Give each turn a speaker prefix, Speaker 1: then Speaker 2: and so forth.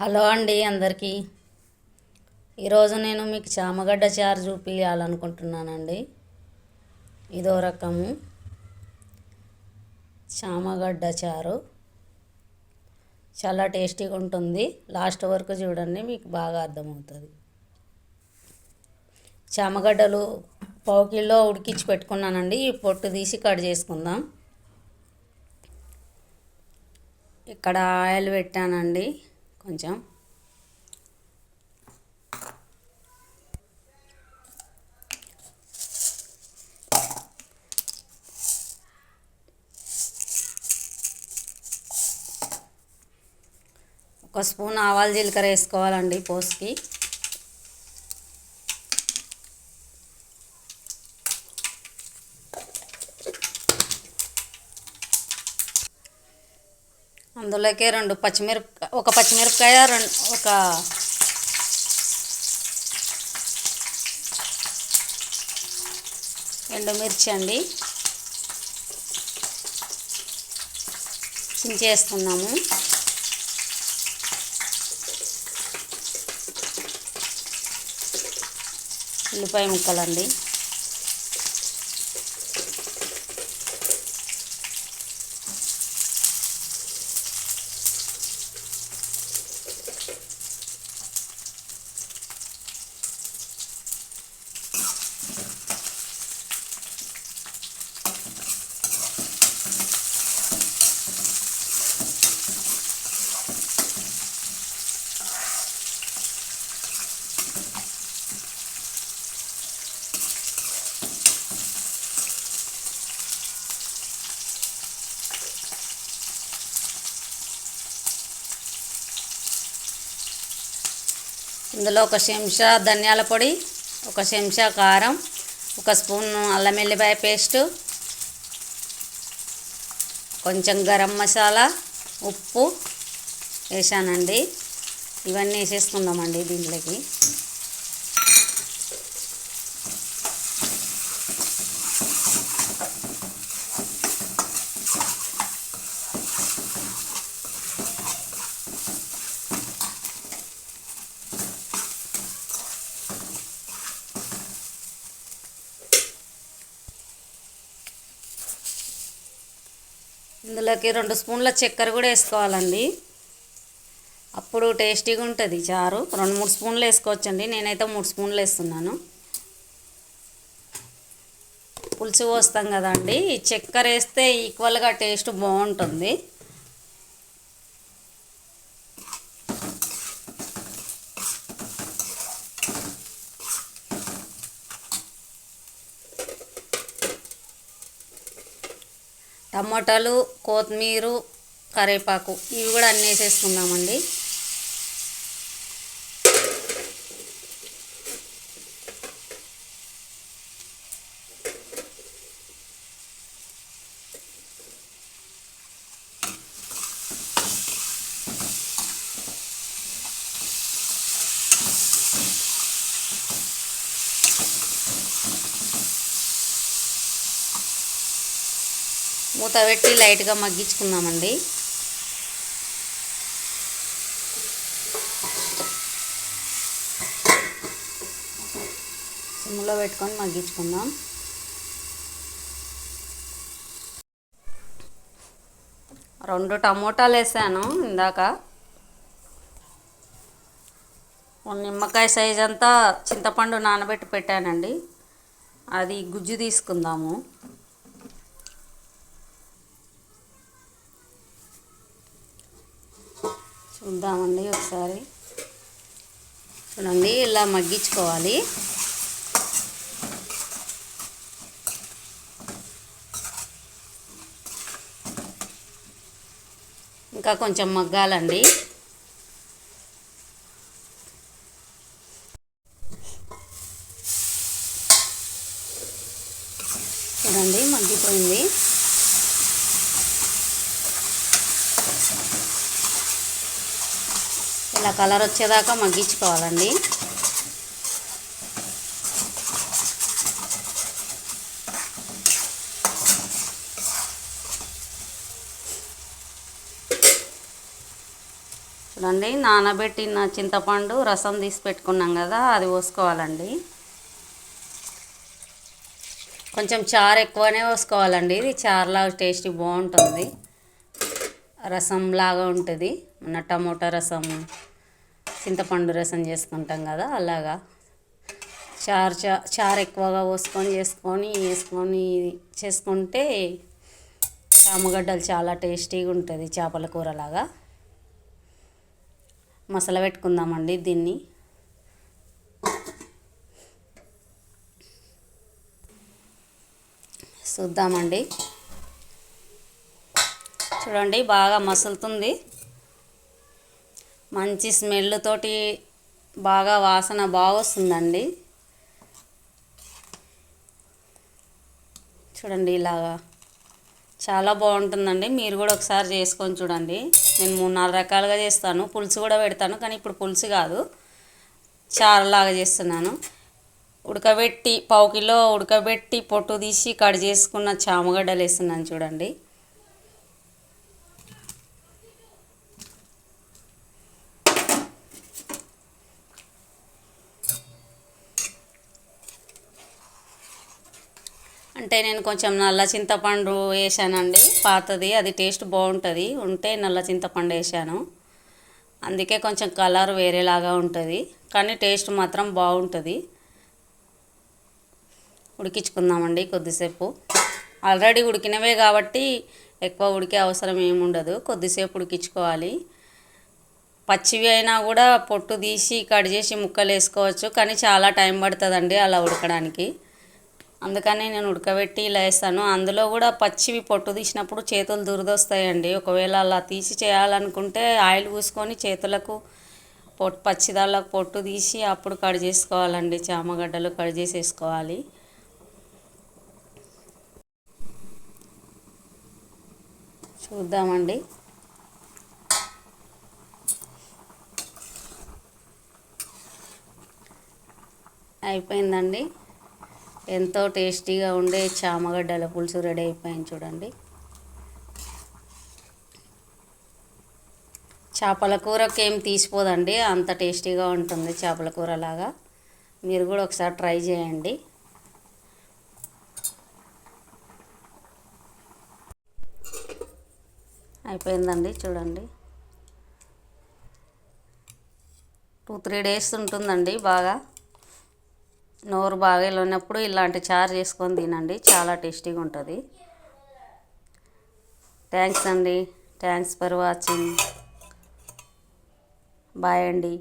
Speaker 1: Hello అండి అందరికీ. ఈరోజు నేను మీకు చామగడ్డ చారు చూపించాలనుకుంటున్నానండి ఇదో రకము చామగడ్డ చారు. చాలా టేస్టీగా ఉంటుంది. లాస్ట్ వరకు చూడండి మీకు బాగా అర్థమవుతుంది. చామగడ్డలు పావు కిలో ఉడికించి పెట్టుకున్నానండి. ఈ పొట్టు తీసి కట్ చేసుకుందాం. ఇక్కడ ఆయిల్ పెట్టానండి. కొంచెం. ఒక స్పూన్ ఆవాల జీలకర్ర వేసుకోవాలండి పోస్కి అందులోకి రెండు పచ్చిమిరపకాయ ఒక పచ్చిమిరపకాయ రెండు ఒక ఎండుమిర్చి అండి. చించేస్తున్నాము. ఉల్లిపాయ ముక్కలండి. ఇందులో ఒక చెంచా ధనియాల పొడి ఒక చెంచా కారం ఒక స్పూన్ అల్లం వెల్లిపాయ పేస్టు కొంచెం గరం మసాలా ఉప్పు వేసానండి. ఇవన్నీ వేసేసుకుందామండి దీంట్లోకి. అందులోకి రెండు స్పూన్ల చక్కెర కూడా వేసుకోవాలండి. అప్పుడు టేస్టీగా ఉంటుంది చారు. రెండు మూడు స్పూన్లు వేసుకోవచ్చండి. నేనైతే మూడు స్పూన్లు వేస్తున్నాను. పులుసు పోస్తాం కదండి. ఈ చక్కెర వేస్తే ఈక్వల్గా టేస్ట్ బాగుంటుంది. టమాటాలు కొత్తిమీర కరివేపాకు ఇవి కూడా అన్నీ వేసేసుకుందామండి. మూత పెట్టి లైట్గా మగ్గించుకుందామండి. సిమ్లో పెట్టుకొని మగ్గించుకుందాం. రెండు టమోటాలు వేసాను ఇందాక. నిమ్మకాయ సైజ్ అంతా చింతపండు నానబెట్టి పెట్టానండి. అది గుజ్జు తీసుకుందాము. చూద్దామండి ఒకసారి. చూడండి ఇలా మగ్గించుకోవాలి. ఇంకా కొంచెం మగ్గాలండి. చూడండి మగ్గిపోయింది. ఇలా కలర్ వచ్చేదాకా మగ్గించుకోవాలండి. చూడండి నానబెట్టిన చింతపండు రసం తీసి పెట్టుకున్నాం కదా అది పోసుకోవాలండి. కొంచెం చారు ఎక్కువనే పోసుకోవాలండి ఇది చారులాగా టేస్ట్ బాగుంటుంది. రసం లాగా ఉంటుంది మన టమోటా రసం. చింతపండు రసం చేసుకుంటాం కదా అలాగా. చారు చా చారు ఎక్కువగా పోసుకొని చేసుకొని వేసుకొని చేసుకుంటే చామగడ్డలు చాలా టేస్టీగా ఉంటుంది చేపల కూరలాగా. మసాలా పెట్టుకుందామండి దీన్ని. చూద్దామండి. చూడండి బాగా మసులుతుంది. మంచి స్మెల్ తోటి బాగా వాసన బాగా వస్తుందండి చూడండి ఇలాగా. చాలా బాగుంటుందండి. మీరు కూడా ఒకసారి చేసుకొని చూడండి. నేను మూడు నాలుగు రకాలుగా చేస్తాను. పులుసు కూడా పెడతాను కానీ ఇప్పుడు పులుసు కాదు. చారలాగా చేస్తున్నాను. ఉడకబెట్టి పావు కిలో ఉడకబెట్టి పొట్టు తీసి కట్ చేసుకున్న చామగడ్డలు వేస్తున్నాను చూడండి. అంటే నేను కొంచెం నల్ల చింతపండు వేసానండి. పాతది అది టేస్ట్ బాగుంటుంది. ఉంటే నల్ల చింతపండు వేసాను. అందుకే కొంచెం కలర్ వేరేలాగా ఉంటుంది. కానీ టేస్ట్ మాత్రం బాగుంటుంది. ఉడికించుకుందామండి కొద్దిసేపు. ఆల్రెడీ ఉడికినవే కాబట్టి ఎక్కువ ఉడికే అవసరం ఏముండదు కొద్దిసేపు ఉడికించుకోవాలి. పచ్చివి అయినా కూడా పొట్టు తీసి కట్ చేసి ముక్కలు వేసుకోవచ్చు. కానీ చాలా టైం పడుతుందండి అలా ఉడకడానికి. అందుకని నేను ఉడకబెట్టి ఇలా వేస్తాను. అందులో కూడా పచ్చివి పొట్టు తీసినప్పుడు చేతులు దురదొస్తాయండి. ఒకవేళ అలా తీసి చేయాలనుకుంటే ఆయిల్ పూసుకొని చేతులకు పొట్టు పచ్చిదాళ్ళకు పొట్టు తీసి అప్పుడు కట్ చేసుకోవాలండి. చామగడ్డలు కట్ చేసేసుకోవాలి. చూద్దామండి. అయిపోయిందండి. ఎంతో టేస్టీగా ఉండే చామగడ్డల పులుసు రెడీ అయిపోయింది చూడండి. చేపల కూరకి ఏం తీసిపోదండి అంత టేస్టీగా ఉంటుంది చేపల కూర లాగా మీరు కూడా ఒకసారి ట్రై చేయండి. అయిపోయిందండి చూడండి. టూ త్రీ డేస్ ఉంటుందండి బాగా. నోరు బాగా వెళ్ళినప్పుడు ఇలాంటి చారు చేసుకొని తినండి. చాలా టేస్టీగా ఉంటుంది. థ్యాంక్స్ అండి. Thanks for watching. బాయ్ అండి.